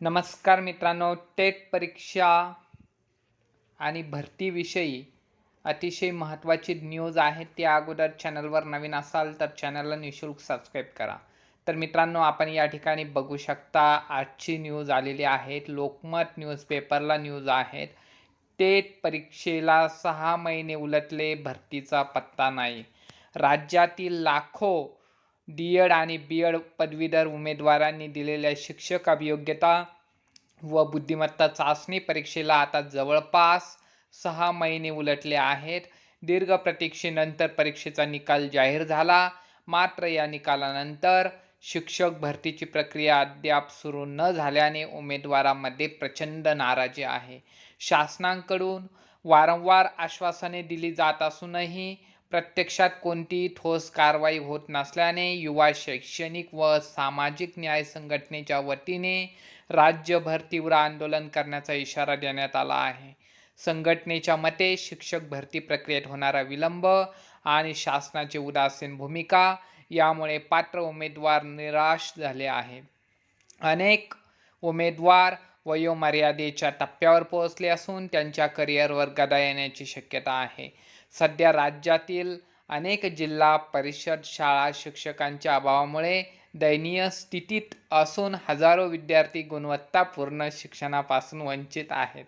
नमस्कार मित्रांनो टेट परीक्षा आणि भरतीविषयी अतिशय महत्त्वाची न्यूज आहे. त्या अगोदर चॅनलवर नवीन असाल तर चॅनलला निशुल्क सबस्क्राईब करा. तर मित्रांनो आपण या ठिकाणी बघू शकता आजची न्यूज आलेली आहेत. लोकमत न्यूजपेपरला न्यूज आहेत. टेट परीक्षेला सहा महिने उलटले भरतीचा पत्ता नाही. राज्यातील लाखो डी एड आणि बी एड पदवीधर उमेदवारांनी दिलेल्या शिक्षक अभियोग्यता व बुद्धिमत्ता चाचणी परीक्षेला आता जवळपास सहा महिने उलटले आहेत. दीर्घ प्रतीक्षेनंतर परीक्षेचा निकाल जाहीर झाला. मात्र या निकालानंतर शिक्षक भरतीची प्रक्रिया अद्याप सुरू न झाल्याने उमेदवारांमध्ये प्रचंड नाराजी आहे. शासनाकडून वारंवार आश्वासने दिली जात असूनही प्रत्यक्षात कोणतीही ठोस कारवाई होत नसल्याने युवा शैक्षणिक व सामाजिक न्याय संघटनेच्या वतीने राज्यभर तीव्र आंदोलन करण्याचा इशारा देण्यात आला आहे. संघटनेच्या मते शिक्षक भरती प्रक्रियेत होणारा विलंब आणि शासनाची उदासीन भूमिका यामुळे पात्र उमेदवार निराश झाले आहेत. अनेक उमेदवार वयोमर्यादेच्या टप्प्यावर पोहोचले असून त्यांच्या करिअरवर गदा येण्याची शक्यता आहे. सध्या राज्यातील अनेक जिल्हा परिषद शाळा शिक्षकांच्या अभावामुळे दयनीय स्थितीत असून हजारो विद्यार्थी गुणवत्तापूर्ण शिक्षणापासून वंचित आहेत.